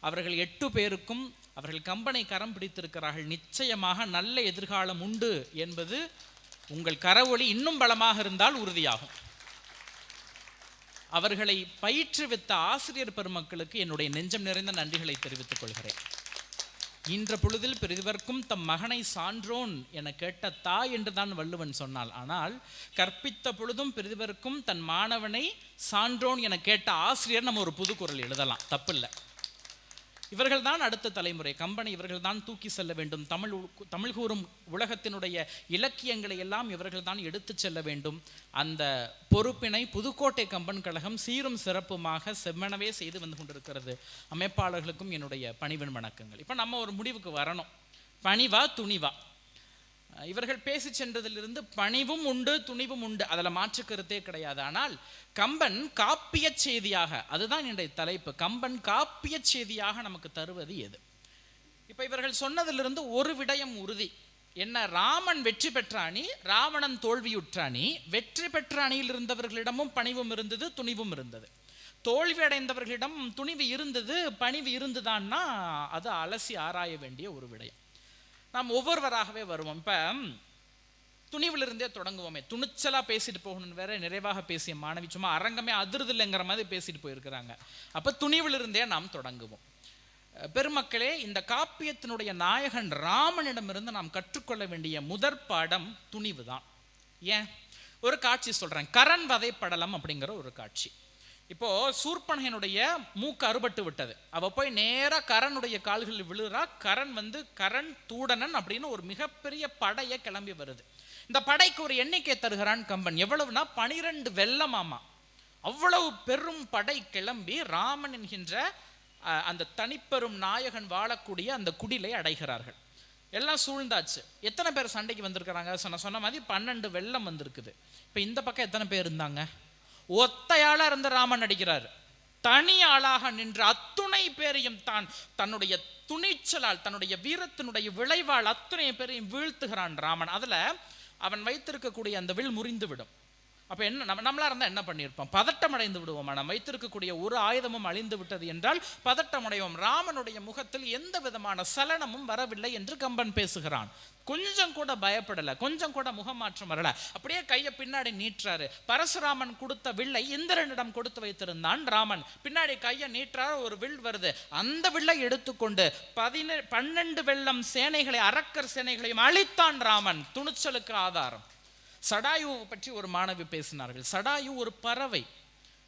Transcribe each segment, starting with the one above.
அவர்கள் எட்டு பேருக்கும் அவர்கள் கம்பனை கரம் பிடித்திருக்கிறார்கள். நிச்சயமாக நல்ல எதிர்காலம் உண்டு என்பது உங்கள் கரவொளி இன்னும் பலமாக இருந்தால் உறுதியாகும். அவர்களை பயிற்றுவித்த ஆசிரியர் பெருமக்களுக்கு என்னுடைய நெஞ்சம் நிறைந்த நன்றிகளை தெரிவித்துக் கொள்கிறேன். இன்ற பொழுதில் பெரிதுவர்க்கும் தம் மகனை சான்றோன் என கேட்ட தாய் என்றுதான் வள்ளுவன் சொன்னால் ஆனால் கற்பித்த பொழுதும் பெரிதுவர்க்கும் தன் மாணவனை சான்றோன் என கேட்ட ஆசிரியர் நம்ம ஒரு புதுக்குரல் எழுதலாம். தப்பில்லை. இவர்கள் தான் அடுத்த தலைமுறை. கம்பனை இவர்கள் தான் தூக்கி செல்ல வேண்டும். தமிழ் உ- தமிழ் கூறும் உலகத்தினுடைய இலக்கியங்களை எல்லாம் இவர்கள் தான் எடுத்துச் செல்ல வேண்டும். அந்த பொறுப்பினை புதுக்கோட்டை கம்பன் கழகம் சீரும் சிறப்புமாக செம்மனவே செய்து வந்து கொண்டிருக்கிறது. அமைப்பாளர்களுக்கும் என்னுடைய பணிவின் வணக்கங்கள். இப்போ நம்ம ஒரு முடிவுக்கு வரணும். பணிவா துணிவா? இவர்கள் பேசி சென்றதிலிருந்து பணிவும் உண்டு துணிவும் உண்டு. அதில் மாற்று கருத்தே கிடையாது. ஆனால் கம்பன் காப்பிய செய்தியாக அதுதான் என்னுடைய தலைப்பு. கம்பன் காப்பிய செய்தியாக நமக்கு தருவது எது? இப்போ இவர்கள் சொன்னதிலிருந்து ஒரு விடயம் உறுதி. என்ன ராமன் வெற்றி பெற்ற அணி ராவணன் தோல்வியுற்ற அணி வெற்றி பெற்ற அணியில் இருந்தவர்களிடமும் பணிவும் இருந்தது துணிவும் இருந்தது. தோல்வி அடைந்தவர்களிடம் துணிவு இருந்தது பணிவு இருந்துதான்னா அது அலசி ஆராய வேண்டிய ஒரு விடயம். நாம் ஒவ்வொருவராகவே வருவோம். இப்போ துணிவிலிருந்தே தொடங்குவோமே. துணிச்சலாக பேசிட்டு போகணும்னு வேற நிறைவாக பேசிய மாணவி சும்மா அரங்கமே அதிர்தில்லைங்கிற மாதிரி பேசிட்டு போயிருக்கிறாங்க. அப்போ துணிவிலிருந்தே நாம் தொடங்குவோம். பெருமக்களே இந்த காப்பியத்தினுடைய நாயகன் ராமனிடமிருந்து நாம் கற்றுக்கொள்ள வேண்டிய முதற் பாடம் துணிவு தான் ஏன்? ஒரு காட்சி சொல்கிறேன் கரண் வதை படலம் அப்படிங்கிற ஒரு காட்சி. இப்போ சூர்பனகனுடைய மூக்கு அறுபட்டு விட்டது. அவ போய் நேராக கரனுடைய கால்களில் விழுறா. கரண் வந்து கரண் தூடனன் அப்படின்னு ஒரு மிகப்பெரிய படையை கிளம்பி வருது. இந்த படைக்கு ஒரு எண்ணிக்கை தருகிறான் கம்பன். எவ்வளவுனா? பனிரெண்டு வெள்ளமாமா அவ்வளவு பெரும் படை கிளம்பி ராமன் என்கின்ற அந்த தனிப்பெரும் நாயகன் வாழக்கூடிய அந்த குடிலை அடைகிறார்கள். எல்லாம் சூழ்ந்தாச்சு. எத்தனை பேர் சண்டைக்கு வந்திருக்கிறாங்க? சொன்ன சொன்ன மாதிரி பன்னெண்டு வெள்ளம் வந்திருக்குது. இப்போ இந்த பக்கம் எத்தனை பேர் இருந்தாங்க? ஒத்தையாளா இருந்த ராமன் நடிக்கிறார். தனி ஆளாக நின்ற அத்துணை பேரையும் தான் தன்னுடைய துணிச்சலால் தன்னுடைய வீரத்தினுடைய விளைவால் அத்துணை பேரையும் வீழ்த்துகிறான் ராமன். அதுல அவன் வைத்திருக்கக்கூடிய அந்த வில் முறிந்து விடும் அப்ப என்ன நம்ம நம்மளாக இருந்தால் என்ன பண்ணியிருப்போம்? பதட்டம் அடைந்து விடுவோம்? நம்ம வைத்திருக்கக்கூடிய ஒரு ஆயுதமும் அழிந்து விட்டது என்றால் பதட்டம் அடைவோம். ராமனுடைய முகத்தில் எந்த விதமான சலனமும் வரவில்லை என்று கம்பன் பேசுகிறான். கொஞ்சம் கூட பயப்படல கொஞ்சம் கூட முகமாற்றம் வரல. அப்படியே கையை பின்னாடி நீட்டுறாரு. பரசுராமன் கொடுத்த வில்லை இந்திரனிடம் கொடுத்து வைத்திருந்தான் ராமன். பின்னாடி கையை நீட்டுறாரு ஒரு வில் வருது. அந்த வில்லை எடுத்துக்கொண்டு பதினெ பன்னெண்டு வெள்ளம் சேனைகளை அரக்கர் சேனைகளையும் அழித்தான் ராமன். துணிச்சலுக்கு ஆதாரம். சடாயுவை பற்றி ஒரு மாணவி பேசினார்கள். சடாயு ஒரு பறவை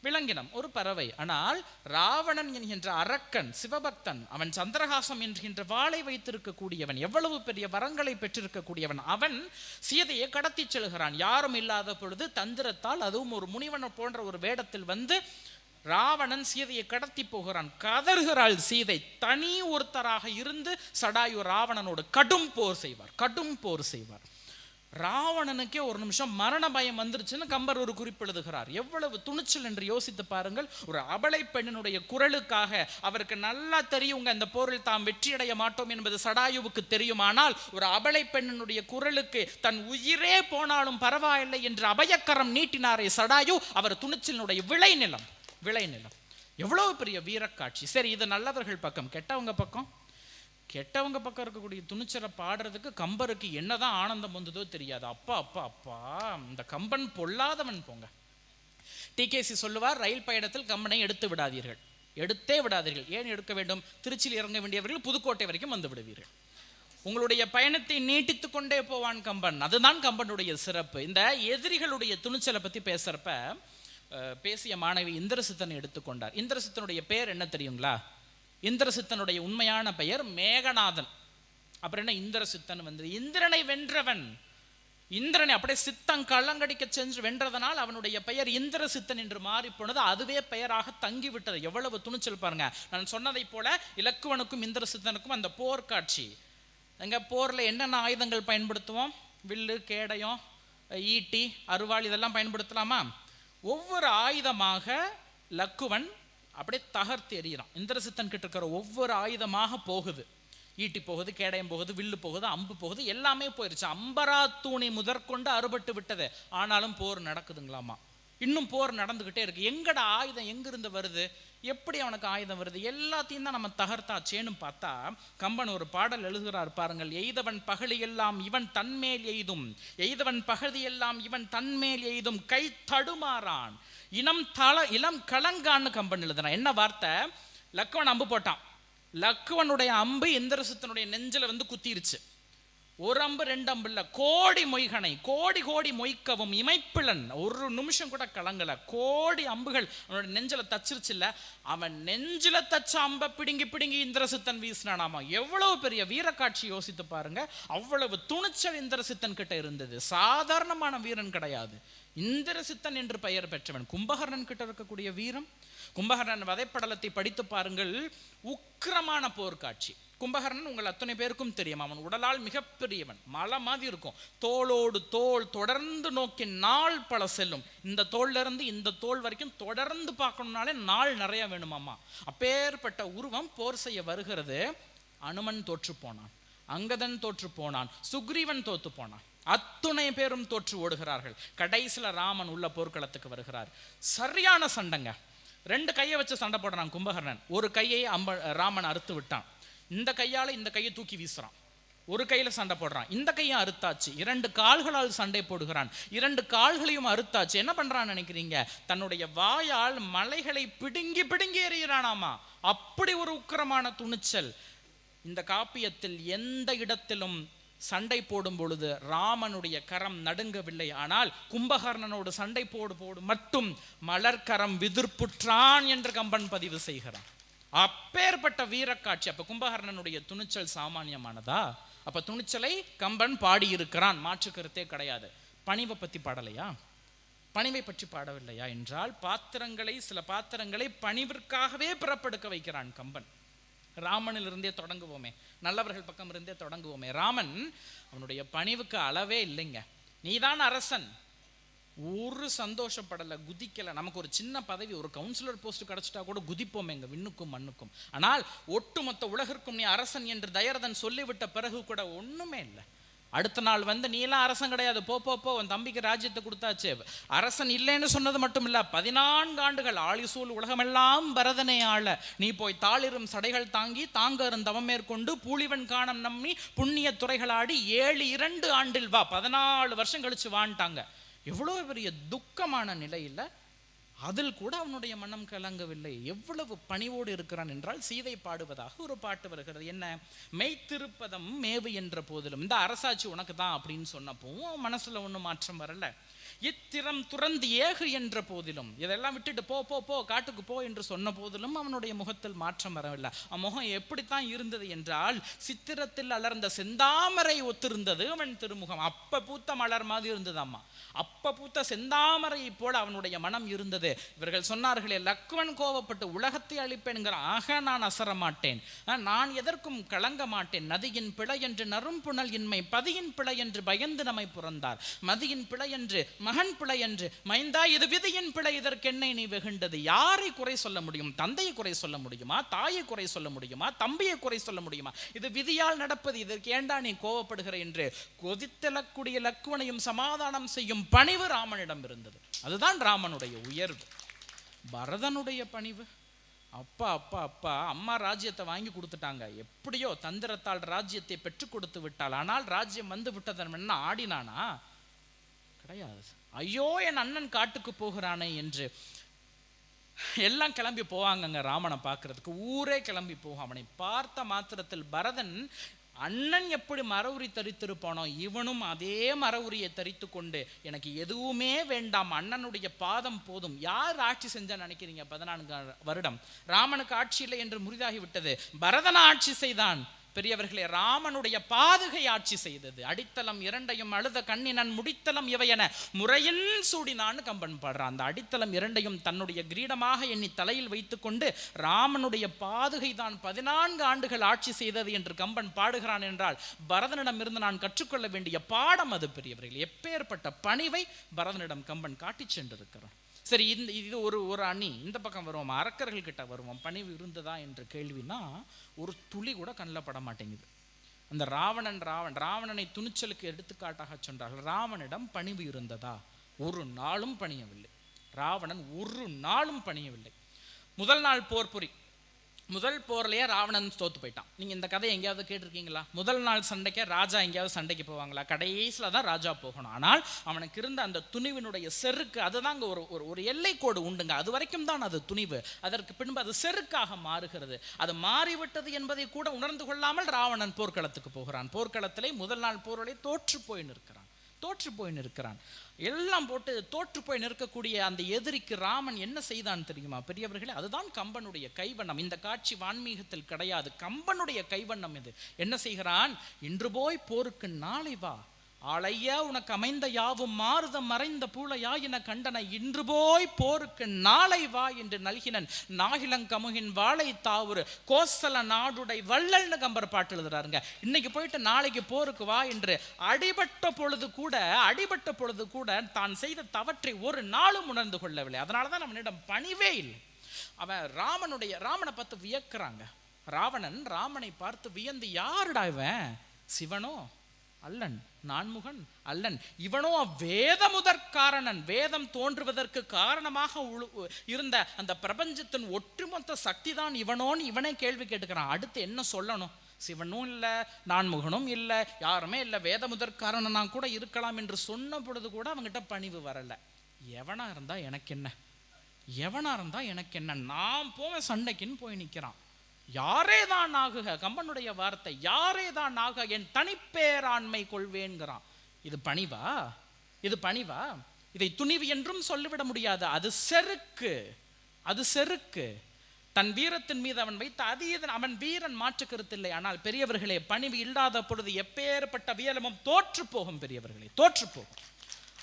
விலங்கினம் ஒரு பறவை. ஆனால் ராவணன் என்கின்ற அரக்கன் சிவபக்தன் அவன் சந்திரகாசம் என்கின்ற வாளை வைத்திருக்கக்கூடியவன் எவ்வளவு பெரிய வரங்களை பெற்றிருக்கக்கூடியவன் அவன் சீதையை கடத்தி செல்கிறான். யாரும் இல்லாத பொழுது தந்திரத்தால் அதுவும் ஒரு முனிவன் போன்ற ஒரு வேடத்தில் வந்து ராவணன் சீதையை கடத்தி போகிறான். கதறுகிறாள் சீதை. தனி ஒருத்தராக இருந்து சடாயு ராவணனோடு கடும் போர் செய்வார். கடும் போர் செய்வார். ராவணனுக்கே ஒரு நிமிஷம் மரண பயம் வந்துருச்சுன்னு கம்பர் ஒரு குறிப்பு எழுதுகிறார். எவ்வளவு துணிச்சல் என்று யோசித்து பாருங்கள். ஒரு அபலை பெண்ணினுடைய குரலுக்காக அவருக்கு நல்லா தெரியுங்க இந்த போரில் தாம் வெற்றியடைய மாட்டோம் என்பது சடாயுவுக்கு தெரியுமானால் ஒரு அபலை பெண்ணினுடைய குரலுக்கு தன் உயிரே போனாலும் பரவாயில்லை என்று அபயக்கரம் நீட்டினாரே சடாயு அவர் துணிச்சலினுடைய விளைநிலம் விளைநிலம் எவ்வளவு பெரிய வீரக்காட்சி. சரி இது நல்லவர்கள் பக்கம் கெட்டவங்க பக்கம். கெட்டவங்க பக்கம் இருக்கக்கூடிய துணிச்சலை பாடுறதுக்கு கம்பருக்கு என்னதான் ஆனந்தம் வந்ததோ தெரியாது. அப்பா அப்பா அப்பா இந்த கம்பன் பொல்லாதவன் போங்க. டிகேசி சொல்லுவார் ரயில் பயணத்தில் கம்பனை எடுத்து விடாதீர்கள். எடுத்தே விடாதீர்கள். ஏன் எடுக்க வேண்டும்? திருச்சியில் இறங்க வேண்டியவர்கள் புதுக்கோட்டை வரைக்கும் வந்து விடுவீர்கள். உங்களுடைய பயணத்தை நீட்டித்து கொண்டே போவான் கம்பன். அதுதான் கம்பனுடைய சிறப்பு. இந்த எதிரிகளுடைய துணிச்சலை பற்றி பேசுகிறப்ப பேசிய மாணவி இந்திரசித்தனை எடுத்துக்கொண்டார். இந்திரசித்தனுடைய பேர் என்ன தெரியுங்களா? இந்திரசித்தனுடைய உண்மையான பெயர் மேகநாதன். அப்புறம் என்ன இந்திரசித்தன் வந்து இந்திரனை வென்றவன். இந்திரனை அப்படியே சித்தம் கள்ளங்கடிக்க சென்று வென்றதனால் அவனுடைய பெயர் இந்திரசித்தன் என்று மாறி போனது அதுவே பெயராக தங்கிவிட்டது. எவ்வளவு துணிச்சல் பாருங்க. நான் சொன்னதைப் போல இலக்குவனுக்கும் இந்திரசித்தனுக்கும் அந்த போர்க்காட்சி. எங்க போர்ல என்னென்ன ஆயுதங்கள் பயன்படுத்துவோம்? வில்லு கேடயம் ஈட்டி அருவாள் இதெல்லாம் பயன்படுத்தலாமா? ஒவ்வொரு ஆயுதமாக லக்குவன் அப்படியே தகர்த்து எறிகிறான் இந்திரசித்தன் கிட்ட இருக்கிற ஒவ்வொரு ஆயுதமாக போகுது. ஈட்டி போகுது கேடயம் போகுது வில்லு போகுது அம்பு போகுது எல்லாமே போயிருச்சு. அம்பரா தூணி முதற்கொண்டு அறுபட்டு விட்டது. ஆனாலும் போர் நடக்குதுங்களாமா? இன்னும் போர் நடந்துக்கிட்டே இருக்கு. எங்கடா ஆயுதம் எங்கிருந்து வருது? எப்படி அவனுக்கு ஆயுதம் வருது? எல்லாத்தையும் தான் நம்ம தகர்த்தாச்சேன்னு பார்த்தா கம்பன் ஒரு பாடல் எழுதுகிறார் பாருங்கள். எய்தவன் பகலி எல்லாம் இவன் தன்மேல் எய்தும். எய்தவன் பகதி எல்லாம் இவன் தன்மேல் எய்தும். கை தடுமாறான். இனம் தள இளம் கலங்கான்னு கம்பன் எழுதுறான். என்ன வார்த்தை? லக்குவன் அம்பு போட்டான். லக்குவனுடைய அம்பு இந்திரசத்தனுடைய நெஞ்சில வந்து குத்திருச்சு. ஒரு அம்பு ரெண்டு அம்பு கோடி மொய்கனை கோடி கோடி மொய்க்கவும் இமைப்பிளன் ஒரு நிமிஷம் கூட கலங்கல. கோடி அம்புகள். அவனோட நெஞ்சில தச்சிருச்சு இல்ல. அவன் நெஞ்சில தச்ச அம்பை பிடுங்கி பிடுங்கி இந்திரசித்தன் வீசினானாமா? எவ்வளவு பெரிய வீரக்காட்சி யோசித்து பாருங்க. அவ்வளவு துணிச்சல் இந்திரசித்தன் கிட்ட இருந்தது. சாதாரணமான வீரன் கிடையாது. இந்திரசித்தன் என்று பெயர் பெற்றவன். கும்பகர்ணன் கிட்ட இருக்கக்கூடிய வீரம். கும்பகர்ணன் வதைப்படலத்தை படித்து பாருங்கள். உக்கிரமான போர்க்காட்சி. கும்பகர்ணன் உங்கள் அத்தனை பேருக்கும் தெரியும். அவன் உடலால் மிகப்பெரியவன். மலை மாதிரி இருக்கும். தோளோடு தோல் தொடர்ந்து நோக்கி நாள் பல செல்லும். இந்த தோல்லிருந்து இந்த தோல் வரைக்கும் தொடர்ந்து பார்க்கணும்னாலே நாள் நிறைய வேணுமாமா அப்பேற்பட்ட உருவம் போர் செய்ய வருகிறது. அனுமன் தோற்று போனான். அங்கதன் தோற்று போனான். சுக்ரீவன் தோத்து போனான். அத்துணை பேரும் தோற்று ஓடுகிறார்கள். கடைசியில் ராமன் உள்ள போர்க்களத்துக்கு வருகிறார். சரியான சண்டைங்க. ரெண்டு கையை வச்சு சண்டை போடுறான் கும்பகர்ணன். ஒரு கையை அம்ப ராமன் அறுத்து விட்டான். இந்த கையால இந்த கையை தூக்கி வீசுறான். ஒரு கையில சண்டை போடுறான். இந்த கையும் அறுத்தாச்சு. இரண்டு கால்களால் சண்டை போடுகிறான். இரண்டு கால்களையும் அறுத்தாச்சு. என்ன பண்றான்னு நினைக்கிறீங்க? தன்னுடைய வாயால் மலைகளை பிடுங்கி பிடுங்கி எறிகிறானாமா? அப்படி ஒரு உக்கிரமான துணிச்சல். இந்த காப்பியத்தில் எந்த இடத்திலும் சண்டை போடும் பொழுது ராமனுடைய கரம் நடுங்கவில்லை. ஆனால் கும்பகர்ணனோடு சண்டை போடு போடு மட்டும் மலர்கரம் விதிர்ப்புற்றான் என்று கம்பன் பதிவு செய்கிறான். அப்பேற்பட்ட வீரக்காட்சி அப்ப கும்பகர்ணனுடைய துணிச்சல் சாமானியமானதா? அப்ப துணிச்சலை கம்பன் பாடியிருக்கிறான் மாற்று கருத்தே கிடையாது. பணிவை பத்தி பாடலையா? பணிவை பற்றி பாடவில்லையா என்றால் பாத்திரங்களை சில பாத்திரங்களை பணிவிற்காகவே பிறப்படுக்க வைக்கிறான் கம்பன். ராமனில் இருந்தே தொடங்குவோமே நல்லவர்கள் பக்கம் இருந்தே தொடங்குவோமே. ராமன் அவனுடைய பணிவுக்கு அளவே இல்லைங்க. நீதான் அரசன். ஒரு சந்தோஷப்படலை குதிக்கலை. நமக்கு ஒரு சின்ன பதவி ஒரு கவுன்சிலர் போஸ்ட் கிடைச்சிட்டா கூட குதிப்போம் எங்கள் விண்ணுக்கும் மண்ணுக்கும். ஆனால் ஒட்டுமொத்த உலகிற்கும் நீ அரசன் என்று தயரதன் சொல்லிவிட்ட பிறகு கூட ஒண்ணுமே இல்லை. அடுத்த நாள் வந்து நீ எல்லாம் அரசன் கிடையாது. போ போ போ. உன் தம்பிக்கு ராஜ்யத்தை கொடுத்தாச்சு. அரசன் இல்லைன்னு சொன்னது மட்டும் இல்ல. பதினான்கு ஆண்டுகள் ஆழிசூழ் உலகமெல்லாம் பரதனை ஆள. நீ போய் தாளிரும் சடைகள் தாங்கி தாங்க தவம் மேற்கொண்டு பூலிவன் காணம் நம்பி புண்ணிய துறைகளாடி ஏழு இரண்டு ஆண்டில் வா. பதினாலு வருஷம் கழிச்சு வான்ட்டாங்க. எவ்வளோ பெரிய துக்கமான நிலையில் அதில் கூட அவனுடைய மனம் கலங்கவில்லை. எவ்வளவு பணிவோடு இருக்கிறான் என்றால் சீதை பாடுவதாக ஒரு பாட்டு வருகிறது. என்ன? மெய்த்திருப்பதம் மேவு என்ற போதிலும். இந்த அரசாட்சி உனக்கு தான் அப்படின்னு சொன்னப்போ மனசில் ஒன்றும் மாற்றம் வரல. இத்திறம் துறந்து ஏகு என்ற போதிலும் இதெல்லாம் விட்டுட்டு போ போ போ காட்டுக்கு போ என்று சொன்ன போதிலும் அவனுடைய முகத்தில் மாற்றம் வரவில்லை. அவன் முகம் எப்படித்தான் இருந்தது என்றால் சித்திரத்தில் அலர்ந்த செந்தாமரை ஒத்திருந்தது அவன் திருமுகம். அப்ப பூத்த மலர் மாதிரி இருந்ததாம்மா. அப்ப பூத்த செந்தாமரை போல அவனுடைய மனம் இருந்தது. இவர்கள் சொன்னார்களே லக்வன் கோவப்பட்டு உலகத்தை அழிப்பேன்கிற ஆக நான் அசர மாட்டேன் நான் எதற்கும் கலங்க மாட்டேன். நதியின் பிழை என்று நரும்புணல் இன்மை பதியின் பிழை என்று பயந்து நம்மை புறந்தார் மதியின் பிழை என்று மகன் பிழை என்று மைந்தா இது விதியின் பிழை இதற்கென்னை நீ வெகுண்டது. யாரை குறை சொல்ல முடியும்? தந்தையை குறை சொல்ல முடியுமா? தாயை குறை சொல்ல முடியுமா? தம்பியை குறை சொல்ல முடியுமா? இது விதியால் நடப்பது. இதற்கு ஏண்டா நீ கோவப்படுகிற? என்று கொதித்தலக்கூடிய லக்குவனையும் சமாதானம் செய்யும் பணிவு ராமனிடம் இருந்தது. அதுதான் ராமனுடைய உயர்வு. பரதனுடைய பணிவு. அப்பா அப்பா அப்பா அம்மா ராஜ்யத்தை வாங்கி கொடுத்துட்டாங்க. எப்படியோ தந்திரத்தால் ராஜ்யத்தை பெற்றுக் கொடுத்து விட்டாள். ஆனால் ராஜ்யம் வந்து விட்டதன் என்ன ஆடினானா? கிடையாது. ஐயோ என் அண்ணன் காட்டுக்கு போகிறானே என்று எல்லாம் கிளம்பி போவாங்கங்க ராமனை பார்க்கறதுக்கு. ஊரே கிளம்பி போகும். அவனை பார்த்த மாத்திரத்தில் பரதன் அண்ணன் எப்படி மரவுரி தரித்திருப்பானோ இவனும் அதே மரவுரியை தரித்து கொண்டு எனக்கு எதுவுமே வேண்டாம் அண்ணனுடைய பாதம் போதும். யார் ஆட்சி செஞ்சா நினைக்கிறீங்க? பதினான்கு வருடம். ராமனுக்கு ஆட்சி இல்லை என்று முறிதாகி விட்டது பரதன் ஆட்சி செய்தான். பெரியவர்களே ராமனுடைய பாதுகை ஆட்சி செய்தது. அடித்தளம் இரண்டையும் அழுத கண்ணினன் முடித்தளம் இவையென முறையின் சூடினான்னு கம்பன் பாடுறான். அந்த அடித்தளம் இரண்டையும் தன்னுடைய கிரீடமாக எண்ணி தலையில் வைத்துக்கொண்டு ராமனுடைய பாதுகை தான் பதினான்கு ஆண்டுகள் ஆட்சி செய்தது என்று கம்பன் பாடுகிறான் என்றால் பரதனிடமிருந்து நான் கற்றுக்கொள்ள வேண்டிய பாடம் அது பெரியவர்கள். எப்பேற்பட்ட பணிவை பரதனிடம் கம்பன் காட்டிச் சென்றிருக்கிறான். சரி இந்த இது ஒரு ஒரு அணி இந்த பக்கம் வருவோம்? அரக்கர்கள் கிட்ட வருவோம். பணிவு இருந்ததா என்ற கேள்வினா ஒரு துளி கூட கண்ணில் பட மாட்டேங்குது. அந்த ராவணன் ராவன் ராவணனை துணிச்சலுக்கு எடுத்துக்காட்டாக சொன்னார்கள் ராவனிடம் பணிவு இருந்ததா? ஒரு நாளும் பணியவில்லை. ராவணன் ஒரு நாளும் பணியவில்லை. முதல் நாள் போர் புரி முதல் போர்லயே ராவணன் தோத்து போயிட்டான். நீங்க இந்த கதை எங்கேயாவது கேட்டிருக்கீங்களா? முதல் நாள் சண்டைக்கே ராஜா எங்கேயாவது சண்டைக்கு போவாங்களா? கடைசியில தான் ராஜா போகணும். ஆனால் அவனுக்கு இருந்த அந்த துணிவினுடைய செருக்கு அதுதாங்க ஒரு ஒரு ஒரு எல்லைக்கோடு உண்டுங்க. அது வரைக்கும் தான் அது துணிவு. அதற்கு பின்பு அது செருக்காக மாறுகிறது. அது மாறிவிட்டது என்பதை கூட உணர்ந்து கொள்ளாமல் ராவணன் போர்க்களத்துக்கு போகிறான். போர்க்களத்திலே முதல் நாள் போரிலே தோற்று போய் நிற்கிறான். தோற்று போய் நிற்கிறான். எல்லாம் போட்டு தோற்று போய் நிற்கக்கூடிய அந்த எதிரிக்கு ராமன் என்ன செய்தான் தெரியுமா? பெரியவர்களே அதுதான் கம்பனுடைய கைவண்ணம். இந்த காட்சி வான்மீகத்தில் கிடையாது. கம்பனுடைய கைவண்ணம் இது. என்ன செய்கிறான்? இன்று போய் போருக்கு நாளை வா. ஆளையா உனக்கு அமைந்த யாவும் மாறுதம் மறைந்த பூளையா என கண்டன இன்று போய் போருக்கு நாளை வா என்று நல்கினன். நாகிலங்கமுகின் வாழை தாவுரு கோசல நாடுடை வள்ளல்னு கம்பர் பாட்டு எழுதுறாருங்க. இன்னைக்கு போயிட்டு நாளைக்கு போருக்கு வா என்று அடிபட்ட பொழுது கூட அடிபட்ட பொழுது கூட தான் செய்த தவற்றை ஒரு நாளும் உணர்ந்து கொள்ளவில்லை. அதனால தான் நம்மளிடம் பணிவே இல்லை. அவன் ராமனுடைய ராமனை பார்த்து வியக்கிறாங்க. ராவணன் ராமனை பார்த்து வியந்து யாருடா இவன்? சிவனோ? அல்லன் நான்முகன் அல்லன். இவனோ வேத முதற்காரணன் வேதம் தோன்றுவதற்கு காரணமாக இருந்த அந்த பிரபஞ்சத்தின் ஒட்டுமொத்த சக்தி தான் இவனோன்னு இவனே கேள்வி கேட்டுக்கிறான். அடுத்து என்ன சொல்லணும்? சிவனும் இல்லை நான்முகனும் இல்லை யாருமே இல்லை. வேத முதற்காரணனா கூட இருக்கலாம் என்று சொன்ன பொழுது கூட அவங்ககிட்ட பணிவு வரலை. எவனா இருந்தால் எனக்கு என்ன? எவனாக இருந்தால் எனக்கு என்ன? நான் போவேன் சண்டைக்குன்னு போய் நிற்கிறான் யாரே தான் ஆகுக கம்பனுடைய வார்த்தை யாரே தான் ஆக என் தனிப்பேராண்மை கொள்வேன்கிறான். இது பணிவா? இது பணிவா? இதை துணிவு என்றும் சொல்லிவிட முடியாது. அது செருக்கு. அது செருக்கு. தன் வீரத்தின் மீது அவன் வைத்த அதீதன் அவன் வீரன் மாற்று கருத்தில்லை ஆனால் பெரியவர்களே பணிவு இல்லாத பொழுது எப்பேற்பட்ட வியலமும் தோற்று போகும் பெரியவர்களே தோற்று போகும்.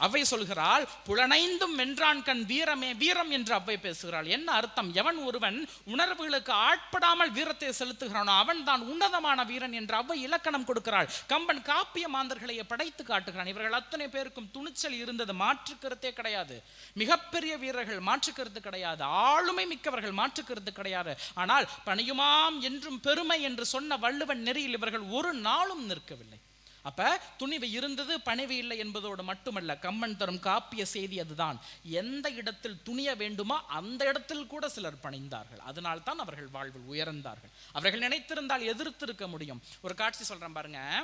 அவை சொல்கிறாள் புலனைந்தும் வென்றான் கண் வீரமே வீரம் என்று அவ்வை பேசுகிறாள். என்ன அர்த்தம்? எவன் ஒருவன் உணர்வுகளுக்கு ஆட்படாமல் வீரத்தை செலுத்துகிறானோ அவன் தான் உன்னதமான வீரன் என்று அவ்வை இலக்கணம் கொடுக்கிறாள். கம்பன் காப்பிய மாந்தர்களை படைத்து காட்டுகிறான். இவர்கள் அத்தனை பேருக்கும் துணிச்சல் இருந்தது மாற்று கருத்தே கிடையாது. மிகப்பெரிய வீரர்கள் மாற்று கருத்து கிடையாது. ஆளுமை மிக்கவர்கள் மாற்று கருத்து கிடையாது. ஆனால் பணியுமாம் என்றும் பெருமை என்று சொன்ன வள்ளுவன் நெறியில் இவர்கள் ஒரு நாளும் நிற்கவில்லை. அப்ப துணிவு இருந்தது பணிவு இல்லை என்பதோடு மட்டுமல்ல கம்மன் தரும் காப்பிய செய்தி அதுதான். எந்த இடத்தில் துணிய வேண்டுமோ அந்த இடத்தில் கூட சிலர் பணிந்தார்கள். அதனால் தான் அவர்கள் வாழ்வில் உயர்ந்தார்கள். அவர்கள் நினைத்திருந்தால் எதிர்த்திருக்க முடியும். ஒரு காட்சி சொல்றேன் பாருங்க.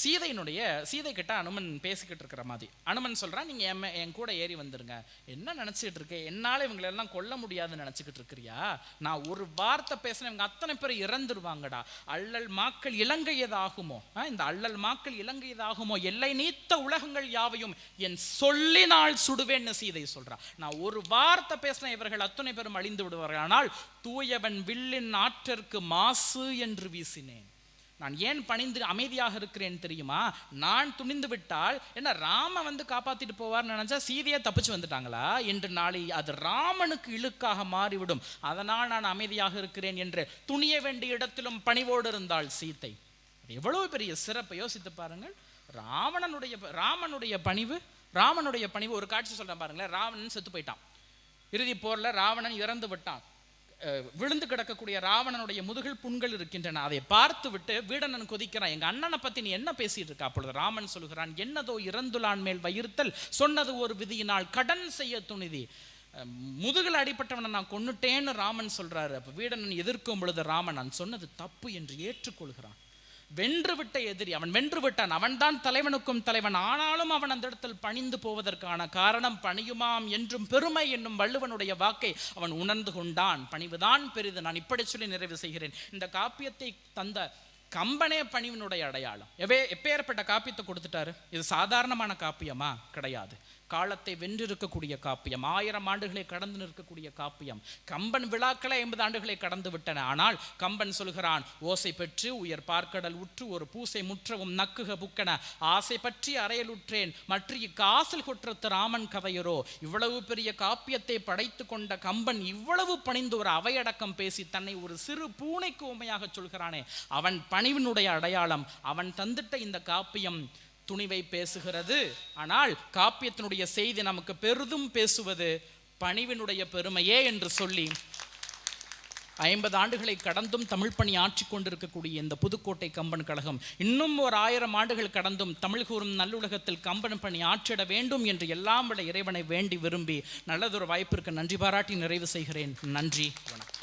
சீதையினுடைய சீதை கிட்ட அனுமன் பேசிக்கிட்டு இருக்கிற மாதிரி. அனுமன் சொல்கிறான் நீங்கள் என் என் கூட ஏறி வந்துருங்க. என்ன நினைச்சிட்டு இருக்க? என்னால் இவங்களெல்லாம் கொல்ல முடியாதுன்னு நினச்சிக்கிட்டு இருக்கிறியா? நான் ஒரு வார்த்தை பேசின இவங்க அத்தனை பேர் இறந்துருவாங்கடா. அள்ளல் மாக்கள் இலங்கையதாகுமோ ஆ, இந்த அள்ளல் மாக்கள் இலங்கையதாகுமோ எல்லை நீத்த உலகங்கள் யாவையும் என் சொல்லினால் சுடுவேன்னு சீதை சொல்கிறான் நான் ஒரு வார்த்தை பேசின இவர்கள் அத்தனை பேரும் அழிந்து விடுவார்கள். ஆனால் தூயவன் வில்லின் ஆற்றற்கு மாசு என்று வீசினேன். நான் ஏன் பணிந்து அமைதியாக இருக்கிறேன் தெரியுமா? நான் துணிந்து விட்டால் என்ன ராம வந்து காப்பாத்திட்டு போவார்னு நினைச்சா சீதையை தப்பிச்சு வந்துட்டாங்களா? என்று நாளை அது ராமனுக்கு இழுக்காக மாறிவிடும். அதனால் நான் அமைதியாக இருக்கிறேன் என்று துணிய வேண்டிய இடத்திலும் பணிவோடு இருந்தாள் சீத்தை. எவ்வளவு பெரிய சிறப்பை யோசித்து பாருங்கள். ராவணனுடைய ராமனுடைய பணிவு ராமனுடைய பணிவு ஒரு காட்சி சொல்றேன் பாருங்களேன். ராவணன் செத்து போயிட்டான். இறுதி போர்ல ராவணன் இறந்து விட்டான். விழுந்து கிடக்கக்கூடிய ராவணனுடைய முதுகில் புண்கள் இருக்கின்றன. அதை பார்த்து விட்டு வீடனன் கொதிக்கிறான். எங்க அண்ணனை பத்தி நீ என்ன பேசிட்டு இருக்கா? அப்பொழுது ராமன் சொல்கிறான் என்னதோ இறந்துலான் மேல் வயிர்த்தல் சொன்னது ஒரு விதியினால் கடன் செய்ய துணிதி. முதுகில் அடிப்பட்டவனை நான் கொன்னுட்டேன்னு ராமன் சொல்றாரு. அப்ப வீடனன் எதிர்க்கும் பொழுது ராமன் நான் சொன்னது தப்பு என்று ஏற்றுக்கொள்கிறான். வென்று விட்ட எதிரி அவன் வென்று விட்டான் அவன்தான் தலைவனுக்கும் தலைவன். ஆனாலும் அவன் அந்த இடத்தில் பணிந்து போவதற்கான காரணம் பணியுமாம் என்றும் பெருமை என்னும் வள்ளுவனுடைய வாக்கை அவன் உணர்ந்து கொண்டான். பணிவுதான் பெரிது நான் இப்படி சொல்லி நிறைவு செய்கிறேன். இந்த காப்பியத்தை தந்த கம்பனே பணிவினுடைய அடையாளம். எவே எப்பேற்பட்ட காப்பியத்தை கொடுத்துட்டாரு? இது சாதாரணமான காப்பியமா? கிடையாது. காலத்தை வென்றிருக்கக்கூடிய காப்பியம் ஆயிரம் ஆண்டுகளை கடந்து நிற்கக்கூடிய காப்பியம். கம்பன் விழாக்களை ஐம்பது ஆண்டுகளை கடந்து விட்டன. ஆனால் கம்பன் சொல்கிறான் ஓசை பெற்று உயர் பார்க்கடல் உற்று ஒரு பூசை முற்றவும் நக்குக புக்கன. ஆசை பற்றி அறையலுற்றேன். மற்ற காசல் குற்றத்து ராமன் கதையரோ. இவ்வளவு பெரிய காப்பியத்தை படைத்து கொண்ட கம்பன் இவ்வளவு பணிந்து ஒரு அவையடக்கம் பேசி தன்னை ஒரு சிறு பூனைக்கு உண்மையாக சொல்கிறானே. அவன் பணிவினுடைய அடையாளம். அவன் தந்துட்ட இந்த காப்பியம் துணிவை பேசுகிறது. ஆனால் காப்பியத்தினுடைய செய்தி நமக்கு பெரிதும் பேசுவது பணிவினுடைய பெருமையே என்று சொல்லி ஐம்பது ஆண்டுகளை கடந்தும் தமிழ் பணி ஆற்றி கொண்டிருக்கக்கூடிய இந்த புதுக்கோட்டை கம்பன் கழகம் இன்னும் ஒரு ஆயிரம் ஆண்டுகள் கடந்தும் தமிழ் கூறும் நல்லுலகத்தில் கம்பன் பணி ஆற்றிட வேண்டும் என்று எல்லாம் விட இறைவனை வேண்டி விரும்பி நல்லதொரு வாய்ப்பிற்கு நன்றி பாராட்டி நிறைவு செய்கிறேன். நன்றி. வணக்கம்.